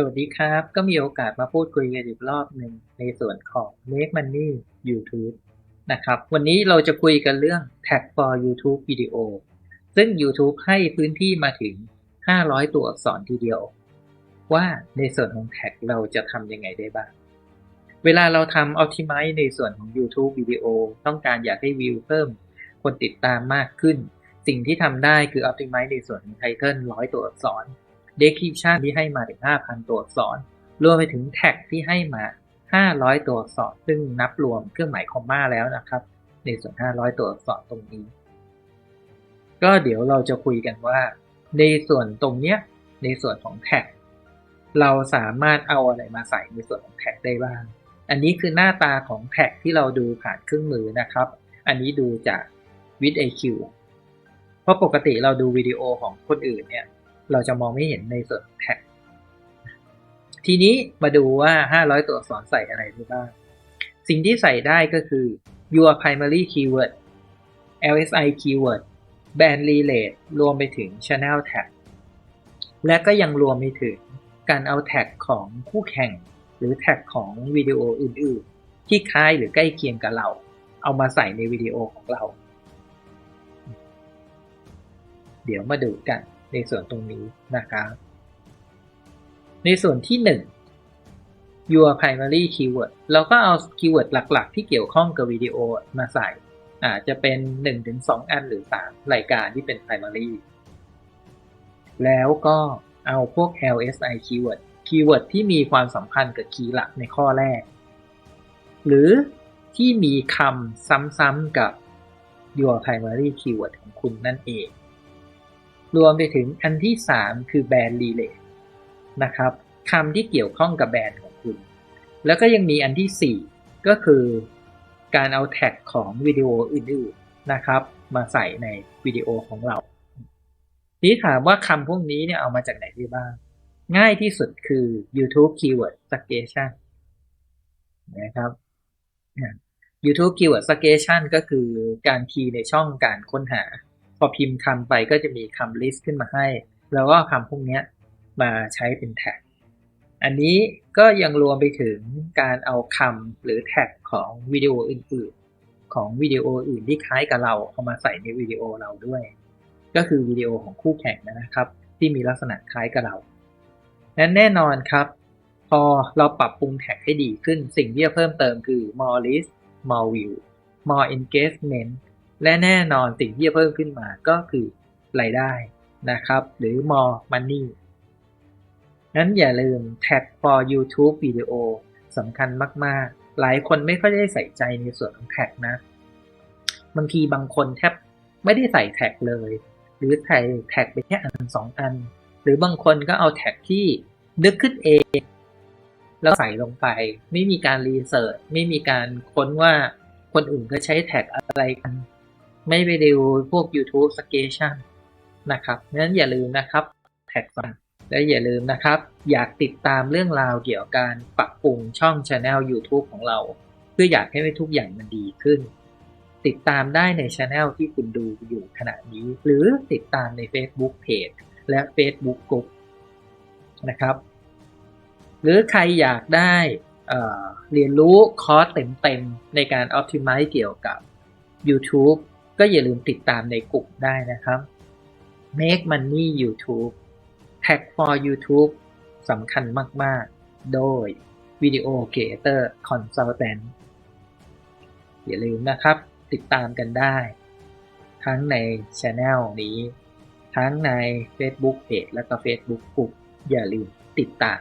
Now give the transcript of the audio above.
สวัสดีครับ ก็มีโอกาสมาพูดคุยกันอีกรอบหนึ่งในส่วนของ Make Money YouTube นะครับ วันนี้เราจะคุยกันเรื่อง Tag for YouTube Video ซึ่ง YouTube ให้พื้นที่มาถึง 500 ตัวอักษรทีเดียว ว่าในส่วนของ Tag เราจะทำยังไงได้บ้าง เวลาเราทำ Optimize ในส่วนของ YouTube Video ต้องการอยากให้วิวเพิ่ม คนติดตามมากขึ้น สิ่งที่ทำได้คือ Optimize ในส่วนของ Title 100 ตัวอักษร description ที่ให้มาถึง 5,000 ตัวอักษร รวมไปถึงแท็กที่ให้มา 500 ตัวอักษร ซึ่งนับรวมเครื่องหมายคอมมาแล้วนะครับ ในส่วน 500 ตัวอักษรตรงนี้ ก็เดี๋ยวเราจะคุยกันว่า ในส่วนตรงเนี้ย ในส่วนของแท็ก เราสามารถเอาอะไรมาใส่ในส่วนของแท็กได้บ้าง อันนี้คือหน้าตาของแท็กที่เราดูผ่านเครื่องมือนะครับ อันนี้ดูจาก with IQ เพราะปกติเราดูวิดีโอของคนอื่นเนี่ย เราจะมองไม่เห็นในส่วนแท็กทีนี้มาดูว่า 500 ตัวอักษรใส่อะไรได้บ้าง สิ่งที่ใส่ได้ก็คือ your primary keyword LSI keyword band relate รวมไปถึง channel tag และก็ยังรวมไปถึงการเอาแท็กของคู่แข่ง หรือแท็กของวิดีโออื่นๆ ที่คล้ายหรือใกล้เคียงกับเรา เอามาใส่ในวิดีโอของเรา เดี๋ยวมาดูกัน ในส่วนตรงนี้นะครับ ในส่วนที่ 1 your primary keyword เราก็เอาคีย์เวิร์ดหลักๆ ที่เกี่ยวข้องกับวิดีโอมาใส่อาจจะเป็น 1-2 อันหรือ 3 รายการที่เป็น primary แล้วก็เอาพวก LSI keyword คีย์เวิร์ดที่มีความสัมพันธ์กับคีย์หลักในข้อแรก หรือที่มีคำซ้ำๆกับ your primary keyword ของคุณนั่นเอง รวมไปถึงอันที่ 3 คือแบรนด์ relate นะครับคำที่เกี่ยวข้องกับแบรนด์ของคุณ แล้วก็ยังมีอันที่ 4 ก็คือการเอาแท็กของวิดีโออื่นๆนะครับ มาใส่ในวิดีโอของเราทีนี้ถามว่าคำพวกนี้เนี่ยเอามาจากไหนได้บ้าง ง่ายที่สุดคือ YouTube Keyword Suggestion นะครับ YouTube Keyword Suggestion ก็คือการคีย์ในช่องการค้นหา พอพิมพ์คำไปก็จะมีคำลิสต์ขึ้นมาให้ แล้วก็คำพวกนี้มาใช้เป็นแท็ก อันนี้ก็ยังรวมไปถึงการเอาคำหรือแท็กของวิดีโออื่นๆ ของวิดีโออื่นที่คล้ายกับเราเอามาใส่ในวิดีโอเราด้วย ก็คือวิดีโอของคู่แข่งนะครับ ที่มีลักษณะคล้ายกับเรานั้นแน่นอนครับ พอเราปรับปรุงแท็กให้ดีขึ้นสิ่งที่จะเพิ่มเติมคือ more list more view more engagement และแน่นอนสิ่งที่จะเพิ่มขึ้นมาก็คือรายได้นะครับ หรือ more money นั้นอย่าลืม tag for YouTube video สำคัญมาก ๆ หลายคนไม่ค่อยได้ใส่ใจในส่วนของแท็กนะ บางทีบางคนแทบไม่ได้ใส่แท็กเลย หรือใส่แท็กไปแค่อันสองอัน หรือบางคนก็เอาแท็กที่นึกขึ้นเอง แล้วใส่ลงไป ไม่มีการรีเสิร์ชไม่มีการค้นว่าคนอื่นก็ใช้แท็กอะไรกัน ไม่ไปดูพวก YouTube suggestion นะครับนั้นอย่าลืมนะครับแท็กฟังและอย่าลืมนะครับ อยากติดตามเรื่องราวเกี่ยวกับการปรับปรุงช่อง Channel YouTube ของเรา เพื่ออยากให้ทุกอย่างมันดีขึ้น ติดตามได้ใน Channel ที่คุณดูอยู่ขณะนี้ หรือติดตามใน Facebook Page และ Facebook Group นะครับ หรือใครอยากได้เเรียนรู้คอร์สเต็มๆ ในการ Optimize เกี่ยวกับ YouTube ก็อย่าลืมติดตามในกลุ่มได้นะครับ Make Money YouTube Tag for YouTube สำคัญมาก ๆ โดย Video Creator Consultant อย่าลืมนะครับ ติดตามกันได้ ทั้งใน Channel นี้ ทั้งใน Facebook Page และก็ Facebook Group อย่าลืมติดตาม